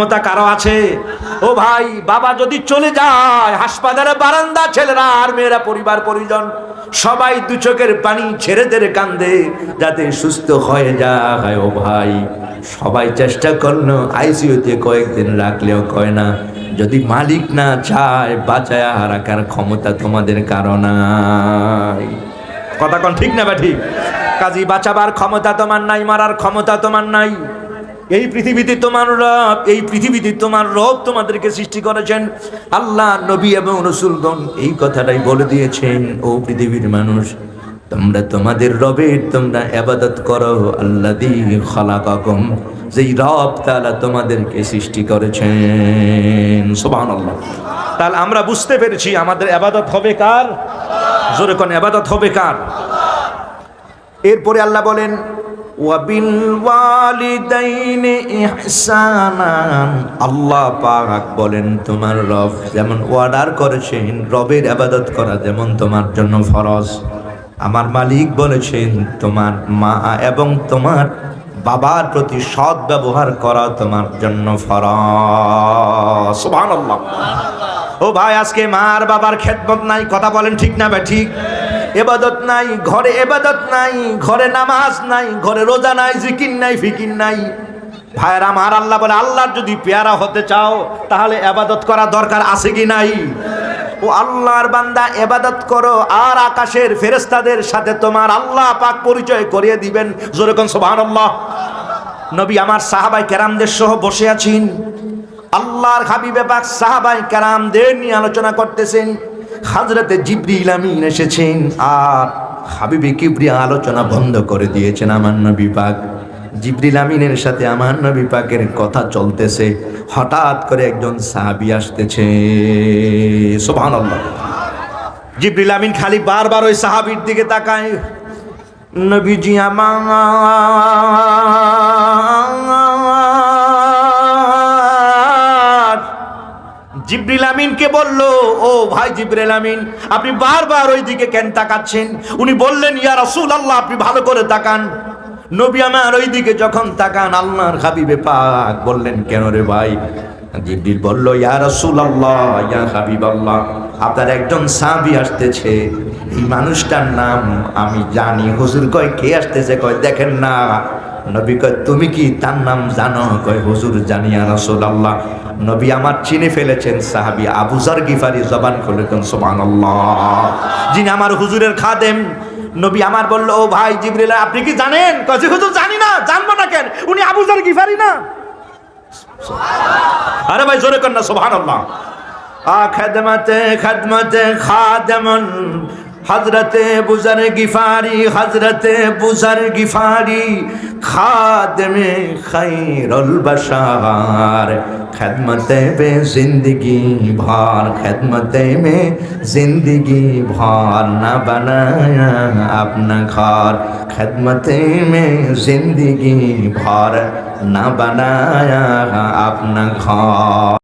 ক্ষমতা কারও আছে? ও ভাই, বাবা যদি চলে যায়, হাসপাতালে বারান্দা, ছেলেরা, আর মেয়েরা, পরিবার, পরিজন, সবাই দু চোখের পানি ছেড়েদের কান্দে, যাতে সুস্থ হয়ে যায়। ও ভাই, সবাই চেষ্টা করল, আইসিইউতে কয়েকদিন রাখলেও কয় না, যদি মালিক না চায়, বাঁচায় রাখার ক্ষমতা তোমাদের কারণাই কথা কোন ঠিক না বা ঠিক? কাজী, বাঁচাবার ক্ষমতা তোমার নাই, মারার ক্ষমতা তোমার নাই। এই পৃথিবীতে তোমার রব, এই পৃথিবীতে তোমার রব তোমাদেরকে সৃষ্টি করেছেন। আল্লাহ, নবী এবং রসুলগণ এই কথাটাই বলে দিয়েছেন, ও পৃথিবীর মানুষ, তোমরা তোমাদের রবের, তোমরা আবাদত করো আল্লাহ দি খালাকাকুম, যেই রব তালা তোমাদেরকে সৃষ্টি করেছেন। সুবহানাল্লাহ। তাহলে আমরা বুঝতে পেরেছি আমাদের আবাদত হবে কার? জোরে কোন আবাদত হবে কার? এরপরে আল্লাহ বলেন আল্লাহ পাক বলেন, তোমার রব যেমন অর্ডার করেছেন রবের আবাদত করা যেমন তোমার জন্য আমার মালিক বলেছেন, তোমার মা এবং তোমার বাবার প্রতি সৎ ব্যবহার করা তোমার জন্য ফরজ। সুবহানাল্লাহ। ও ভাই, আজকে মার বাবার খেদমত নাই, কথা বলেন ঠিক না বা ঠিক? এবাদত নাই, ঘরে এবাদত নাই, ঘরে নামাজ নাই, ঘরে রোজা নাই, জিকির নাই, ফিকির নাই। ভাইয়ের, আমার আল্লাহ বলে, আল্লাহর যদি পেয়ারা হতে চাও, তাহলে এবাদত করা দরকার আছে কি নাই? ও আল্লাহর বান্দা, এবাদত করো, আর আকাশের ফেরেস্তাদের সাথে তোমার আল্লাহ পাক পরিচয় করিয়ে দিবেন। যেরকম সুবহানাল্লাহ। নবী, আমার সাহাবাই কেরামদের সহ বসে আছেন। আল্লাহর হাবিবে পাক সাহাবাই কেরামদের নিয়ে আলোচনা করতেছেন। হাজরাতে জিবরিল আমিন এসেছেন আর হাবিবে কিবরিয়া আলোচনা বন্ধ করে দিয়েছেন আমার নবী পাক। জিবরিল আমিনের সাথে আমার নবী পাকের কথা চলতেছে। হঠাৎ করে একজন সাহাবি আসতেছে। সুবহানাল্লাহ। জিবরিল আমিন খালি বারবার ওই সাহাবীর দিকে তাকায়। নবীজি আমার জিব্রিল আমিনকে বলল, ও ভাই জিব্রিল আমিন, আপনি বারবার ওই দিকে কেন তাকাচ্ছেন? উনি বললেন, ইয়া রাসূল আল্লাহ আপনি ভালো করে তাকান। নবী আমার ওই দিকে যখন তাকান, আল্লাহর হাবিবে পাক বললেন, কেন রে ভাই? জিব্রিল বলল, ইয়া রাসূল আল্লাহ ইয়া হাবিব আল্লাহ আপনার একজন সাহাবী আসতেছে। এই মানুষটার নাম আমি জানি। হুজুর কয়, কে আসতেছে? কয়, দেখেন না। নবী কয়, তুমি কি তার নাম জানো? কয়, হুজুর জানিয়া রাসূল আল্লাহ নবী আমার চিনে ফেলেছেন, সাহাবী আবুজার গিফারি জবান খুলে কোন, সুবহানাল্লাহ। যিনি আমার হুজুরের খাদেম, নবী আমার বলল, ও ভাই জিবরিল, আপনি কি জানেন? যে হুজুর জানি না, জানব না কেন, উনি আবুজার গিফারি না। আরে ভাই, জোরে কর না, সুবহানাল্লাহ। আ, খেদমতে খেদমতে, খাদেমন হজরতে বুজার গিফারি, হজরতে বুজার গিফারি, খাদমে খাইরুল বশার। খেদমতে মে জিন্দগি ভার, খেদমতে মে জিন্দগি ভার, না বানায়া আপনা ঘর। খেদমতে মে জিন্দগি ভার, না বানায়া আপনা ঘর।